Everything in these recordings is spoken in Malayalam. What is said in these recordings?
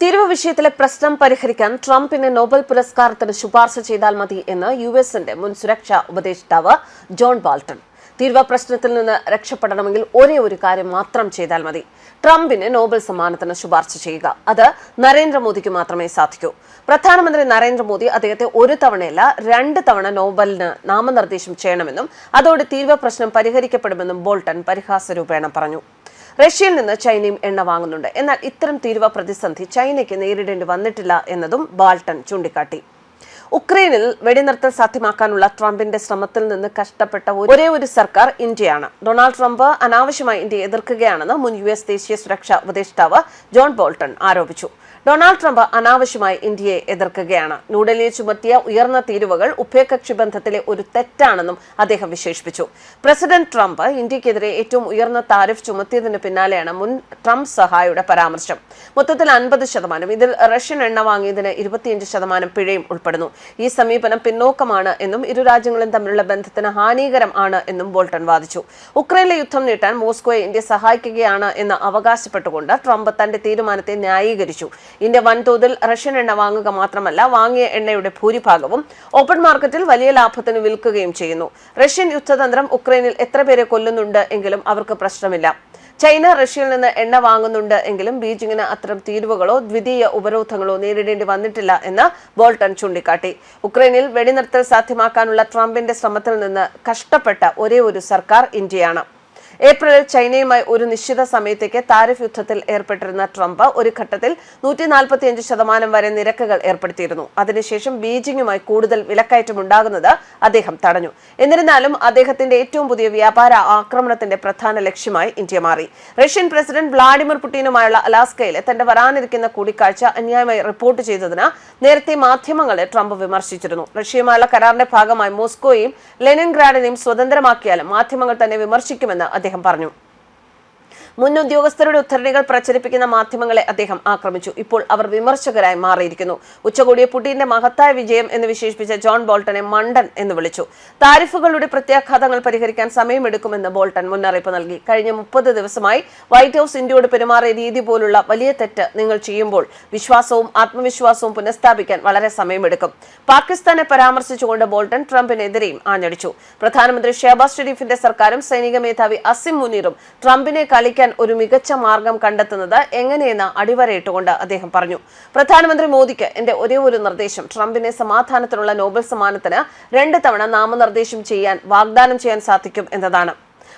തീരുവ വിഷയത്തിലെ പ്രശ്നം പരിഹരിക്കാൻ ട്രംപിനെ നോബൽ പുരസ്കാരത്തിന് ശുപാർശ ചെയ്താൽ മതി എന്ന് യു എസിന്റെ മുൻ സുരക്ഷാ ഉപദേഷ്ടാവ് ജോൺ ബാൾട്ടൺ തീരുവ പ്രശ്നത്തിൽ നിന്ന് രക്ഷപ്പെടണമെങ്കിൽ ഒരേ ഒരു കാര്യം മാത്രം ചെയ്താൽ മതി. ട്രംപിന് നോബൽ സമ്മാനത്തിന് ശുപാർശ ചെയ്യുക. അത് നരേന്ദ്രമോദിക്ക് മാത്രമേ സാധിക്കൂ. പ്രധാനമന്ത്രി നരേന്ദ്രമോദി അദ്ദേഹത്തെ ഒരു തവണയല്ല രണ്ട് തവണ നോബലിന് നാമനിർദ്ദേശം ചെയ്യണമെന്നും അതോടെ തീരുവ പ്രശ്നം പരിഹരിക്കപ്പെടുമെന്നും ബോൾട്ടൺ പരിഹാസ പരിഹാസരൂപേണ പറഞ്ഞു. റഷ്യയിൽ നിന്ന് ചൈനയും എണ്ണ വാങ്ങുന്നുണ്ട്. എന്നാൽ ഇത്തരം തീരുവ പ്രതിസന്ധി ചൈനയ്ക്ക് നേരിടേണ്ടി വന്നിട്ടില്ല എന്നതും ബാൾട്ടൺ ചൂണ്ടിക്കാട്ടി. ഉക്രൈനിൽ വെടിനിർത്തൽ സാധ്യമാക്കാനുള്ള ട്രംപിന്റെ ശ്രമത്തിൽ നിന്ന് കഷ്ടപ്പെട്ട ഒരേ ഒരു സർക്കാർ ഇന്ത്യയാണ്. ഡൊണാൾഡ് ട്രംപ് അനാവശ്യമായി ഇന്ത്യയെ എതിർക്കുകയാണെന്ന് മുൻ യു ദേശീയ സുരക്ഷാ ഉപദേഷ്ടാവ് ജോൺ ബോൾട്ടൺ ആരോപിച്ചു. ഡൊണാൾഡ് ട്രംപ് അനാവശ്യമായി ഇന്ത്യയെ എതിർക്കുകയാണ്. ന്യൂഡൽഹിയിൽ ചുമത്തിയ ഉയർന്ന തീരുവകൾ ഉഭയകക്ഷി ബന്ധത്തിലെ ഒരു തെറ്റാണെന്നും അദ്ദേഹം വിശേഷിപ്പിച്ചു. പ്രസിഡന്റ് ട്രംപ് ഇന്ത്യക്കെതിരെ ഏറ്റവും ഉയർന്ന താരിഫ് ചുമത്തിയതിന് പിന്നാലെയാണ് മുൻ ട്രംപ് സഹായിയുടെ പരാമർശം. മൊത്തത്തിൽ അൻപത് ശതമാനം ഇതിൽ റഷ്യൻ എണ്ണ വാങ്ങിയതിന് ഇരുപത്തിയഞ്ച് ശതമാനം പിഴയും ഉൾപ്പെടുന്നു. ഈ സമീപനം പിന്നോക്കമാണ് എന്നും ഇരു രാജ്യങ്ങളും തമ്മിലുള്ള ബന്ധത്തിന് ഹാനികരം ആണ് എന്നും ബോൾട്ടൺ വാദിച്ചു. ഉക്രൈനിലെ യുദ്ധം നീട്ടാൻ മോസ്കോയെ ഇന്ത്യ സഹായിക്കുകയാണ് എന്ന് അവകാശപ്പെട്ടുകൊണ്ട് ട്രംപ് തന്റെ തീരുമാനത്തെ ന്യായീകരിച്ചു. ഇന്ത്യ വൻതോതിൽ റഷ്യൻ എണ്ണ വാങ്ങുക മാത്രമല്ല വാങ്ങിയ എണ്ണയുടെ ഭൂരിഭാഗവും ഓപ്പൺ മാർക്കറ്റിൽ വലിയ ലാഭത്തിന് വിൽക്കുകയും ചെയ്യുന്നു. റഷ്യൻ യുദ്ധതന്ത്രം ഉക്രൈനിൽ എത്ര പേരെ കൊല്ലുന്നുണ്ട് എങ്കിലും അവർക്ക് പ്രശ്നമില്ല. ചൈന റഷ്യയിൽ നിന്ന് എണ്ണ വാങ്ങുന്നുണ്ട് എങ്കിലും ബീജിംഗിന് അത്തരം തീരുവകളോ ദ്വിതീയ ഉപരോധങ്ങളോ നേരിടേണ്ടി വന്നിട്ടില്ല എന്ന് ബോൾട്ടൺ ചൂണ്ടിക്കാട്ടി. ഉക്രൈനിൽ വെടിനിർത്തൽ സാധ്യമാക്കാനുള്ള ട്രംപിന്റെ ശ്രമത്തിൽ നിന്ന് കഷ്ടപ്പെട്ട ഒരേ ഒരു സർക്കാർ ഇന്ത്യയാണ്. ഏപ്രിലിൽ ചൈനയുമായി ഒരു നിശ്ചിത സമയത്തേക്ക് താരിഫ് യുദ്ധത്തിൽ ഏർപ്പെട്ടിരുന്ന ട്രംപ് ഒരു ഘട്ടത്തിൽ നൂറ്റി നാൽപ്പത്തിയഞ്ച് ശതമാനം വരെ നിരക്കുകൾ ഏർപ്പെടുത്തിയിരുന്നു. അതിനുശേഷം ബീജിംഗുമായി കൂടുതൽ വിലക്കയറ്റം ഉണ്ടാകുന്നത് അദ്ദേഹം തടഞ്ഞു. എന്നിരുന്നാലും അദ്ദേഹത്തിന്റെ ഏറ്റവും പുതിയ വ്യാപാര ആക്രമണത്തിന്റെ പ്രധാന ലക്ഷ്യമായി ഇന്ത്യ മാറി. റഷ്യൻ പ്രസിഡന്റ് വ്ളാഡിമിർ പുടിനുമായുള്ള അലാസ്കയിലെ തന്റെ വരാനിരിക്കുന്ന കൂടിക്കാഴ്ച അന്യായമായി റിപ്പോർട്ട് ചെയ്തതിന് നേരത്തെ മാധ്യമങ്ങളെ ട്രംപ് വിമർശിച്ചിരുന്നു. റഷ്യയുമായുള്ള കരാറിന്റെ ഭാഗമായി മോസ്കോയെയും ലെനിൻഗ്രാഡിനെയും സ്വതന്ത്രമാക്കിയാലും മാധ്യമങ്ങൾ തന്നെ വിമർശിക്കുമെന്ന് അദ്ദേഹം പറഞ്ഞു മുൻ ഉദ്യോഗസ്ഥരുടെ ഉദ്ധരണികൾ പ്രചരിപ്പിക്കുന്ന മാധ്യമങ്ങളെ അദ്ദേഹം ആക്രമിച്ചു. ഇപ്പോൾ അവർ വിമർശകരായി മാറിയിരിക്കുന്നു. ഉച്ചകോടിയെ പുടിന്റെ മഹത്തായ വിജയം എന്ന് വിശേഷിപ്പിച്ച ജോൺ ബോൾട്ടനെ മണ്ടൻ എന്ന് വിളിച്ചു. താരിഫുകളുടെ പ്രത്യാഘാതങ്ങൾ പരിഹരിക്കാൻ സമയമെടുക്കുമെന്ന് ബോൾട്ടൺ മുന്നറിയിപ്പ് നൽകി. കഴിഞ്ഞ മുപ്പത് ദിവസമായി വൈറ്റ് ഹൌസ് ഇന്ത്യയോട് പെരുമാറിയ രീതി പോലുള്ള വലിയ തെറ്റ് നിങ്ങൾ ചെയ്യുമ്പോൾ വിശ്വാസവും ആത്മവിശ്വാസവും പുനഃസ്ഥാപിക്കാൻ വളരെ സമയമെടുക്കും. പാകിസ്ഥാനെ പരാമർശിച്ചുകൊണ്ട് ബോൾട്ടൺ ട്രംപിനെതിരെയും ആഞ്ഞടിച്ചു. പ്രധാനമന്ത്രി ഷെഹബാസ് ഷെരീഫിന്റെ സർക്കാരും സൈനിക മേധാവി അസിം മുനീറും ട്രംപിനെ കളിക്കാൻ ഒരു മികച്ച മാർഗം കണ്ടെത്തുന്നത് എങ്ങനെയെന്ന് അടിവരയിട്ടുകൊണ്ട് അദ്ദേഹം പറഞ്ഞു. പ്രധാനമന്ത്രി മോദിക്ക് എന്റെ ഒരേ ഒരു നിർദ്ദേശം. ട്രംപിനെ സമാധാനത്തിനുള്ള നോബൽ സമ്മാനത്തിന് രണ്ട് തവണ നാമനിർദ്ദേശം ചെയ്യാൻ വാഗ്ദാനം ചെയ്യാൻ സാധിക്കും എന്നതാണ്.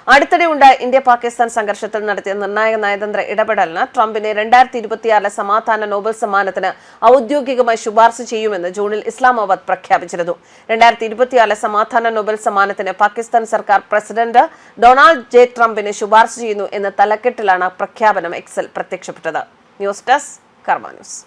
അടുത്തിടെ ഉണ്ടായ ഇന്ത്യ പാകിസ്ഥാൻ സംഘർഷത്തിൽ നടത്തിയ നിർണായക നയതന്ത്ര ഇടപെടലിന് ട്രംപിനെ രണ്ടായിരത്തി ഇരുപത്തിയാറിലെ സമാധാന നോബൽ സമ്മാനത്തിന് ഔദ്യോഗികമായി ശുപാർശ ചെയ്യുമെന്ന് ജൂണിൽ ഇസ്ലാമാബാദ് പ്രഖ്യാപിച്ചിരുന്നു. രണ്ടായിരത്തി ഇരുപത്തിയാറിലെ സമാധാന നോബൽ സമ്മാനത്തിന് പാകിസ്ഥാൻ സർക്കാർ പ്രസിഡന്റ് ഡൊണാൾഡ് ജെ ട്രംപിനെ ശുപാർശ ചെയ്യുന്നു എന്ന തലക്കെട്ടിലാണ് പ്രഖ്യാപനം എക്സൽ പ്രത്യക്ഷപ്പെട്ടത്. News desk news.